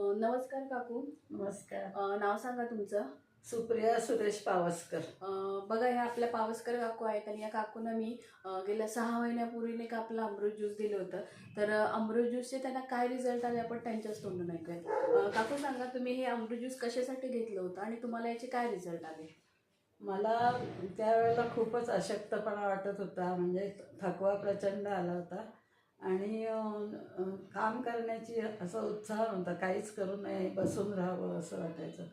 नमस्कार काकू. नमस्कार. अ, नाव सांगा तुमचं. सुप्रिया सुरेश पावसकर. अ, बघा ह्या आपल्या पावसकर काकू आहेत आणि या काकूंना मी अ, गेल्या सहा महिन्यापूर्वी नाही का आपलं अमृत ज्यूस दिलं होतं. तर अ, अमृत ज्यूसचे त्यांना काय रिझल्ट आले आपण त्यांच्याच तोंडून ऐकूयात. अ, काकू सांगा तुम्ही हे अमृत ज्यूस कशासाठी घेतलं होतं आणि तुम्हाला याचे काय रिझल्ट आले? मला त्यावेळेला खूपच अशक्तपणा वाटत होता. म्हणजे थकवा प्रचंड आला होता. आणि काम करण्याची असा उत्साह नव्हता. काहीच करू नये बसून राहावं असं वाटायचं.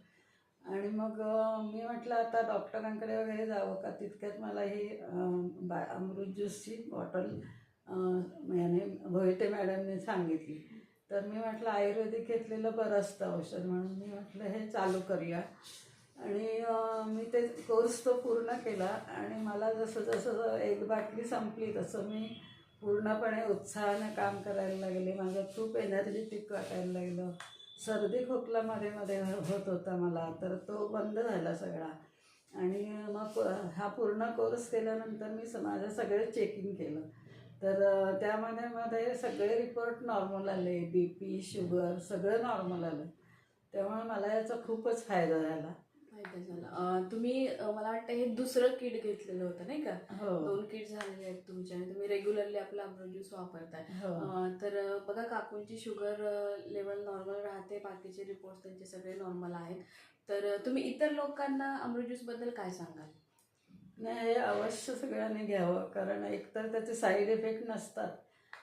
आणि मग मी म्हटलं आता डॉक्टरांकडे वगैरे जावं का? तितक्यात मला ही बा अमृत ज्यूसची बॉटल याने भोयटे मॅडमने सांगितली. तर मी म्हटलं आयुर्वेदिक घेतलेलं बरं असतं औषध. म्हणून मी म्हटलं हे चालू करूया. आणि मी ते कोर्स तो पूर्ण केला आणि मला जसं जसं एक बाटली संपली तसं मी पूर्णपणे उत्साहाने काम करायला लागले. माझं खूप एनर्जेटिक वाटायला लागलं. सर्दी खोकला मध्ये मध्ये होत होता मला तर तो बंद झाला सगळा. आणि मग हा पूर्ण कोर्स केल्यानंतर मी स- माझं सगळं चेकिंग केलं. तर त्यामध्ये मध्ये सगळे रिपोर्ट नॉर्मल आले. बी पी शुगर सगळं नॉर्मल आलं. त्यामुळे मला याचा खूपच फायदा झाला. फायदा झाला. तुम्ही मला वाटतं हे दुसरं किट घेतलेलं होतं नाही का? हो. दोन किट झालेले आहेत तुमचे आणि तुम्ही रेग्युलरली आपलं अमृत ज्यूस वापरताय. हो. तर बघा काकूंची शुगर लेवल नॉर्मल राहते बाकीचे रिपोर्ट्स त्यांचे सगळे नॉर्मल आहेत. तर तुम्ही इतर लोकांना अमृत ज्यूसबद्दल काय सांगाल? नाही हे अवश्य सगळ्यांनी घ्यावं कारण एकतर त्याचे साईड इफेक्ट नसतात.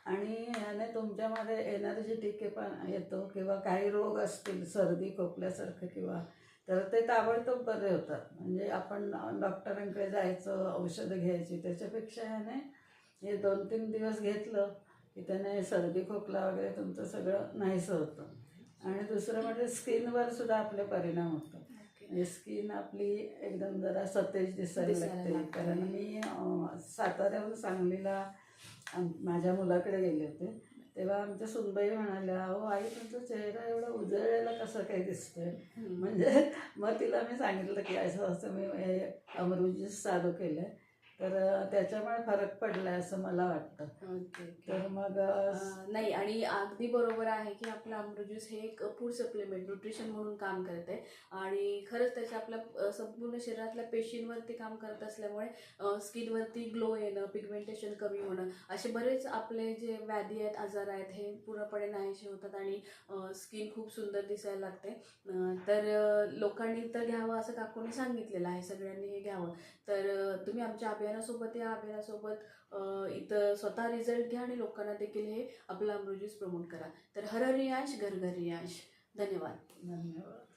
आणि ह्याने तुमच्यामध्ये एनर्जेटिक पण येतो किंवा काही रोग असतील सर्दी खोकल्यासारखं किंवा तर ते ताबडतोब बरे होतात. म्हणजे आपण डॉक्टरांकडे जायचं औषधं घ्यायची त्याच्यापेक्षा ह्याने हे दोन तीन दिवस घेतलं की त्याने सर्दी खोकला वगैरे तुमचं सगळं नाहीसं होतं. आणि दुसरं म्हणजे स्किनवर सुद्धा आपले परिणाम होतो म्हणजे स्किन आपली एकदम जरा सतेज दिसायला लागते. कारण मी साताऱ्याहून सांगलीला माझ्या मुलाकडे गेले होते. तेव्हा आमच्या सुनबाई म्हणाल्या अहो आई तुमचा चेहरा एवढा उजळलेला कसं काही दिसतोय. म्हणजे मग तिला मी सांगितलं की असं असं मी हे अमृत ज्यूस चालू केलं तर त्याच्यामुळे फरक पडलाय असं मला वाटतं. तर मग नाही आणि अगदी बरोबर आहे की आपलं अमृत ज्यूस हे एक फूड सप्लिमेंट न्यूट्रिशन म्हणून काम करते. आणि खरंच त्याच्या आपल्या संपूर्ण शरीरातल्या पेशींवरती काम करत असल्यामुळे स्किनवरती ग्लो येणं पिगमेंटेशन कमी होणं असे बरेच आपले जे व्याधी आहेत आजार आहेत हे पूर्णपणे नाहीसे होतात आणि स्किन खूप सुंदर दिसायला लागते. तर लोकांनी तर घ्यावं असं काकूने सांगितलेलं आहे सगळ्यांनी हे घ्यावं. तर तुम्ही आमच्या अभ्यासासोबत या अभ्यासासोबत इथं स्वतः रिझल्ट घ्या आणि लोकांना देखील हे आपला अमृत प्रमोट करा. तर हर रियांश घर घर रियांश. धन्यवाद. धन्यवाद.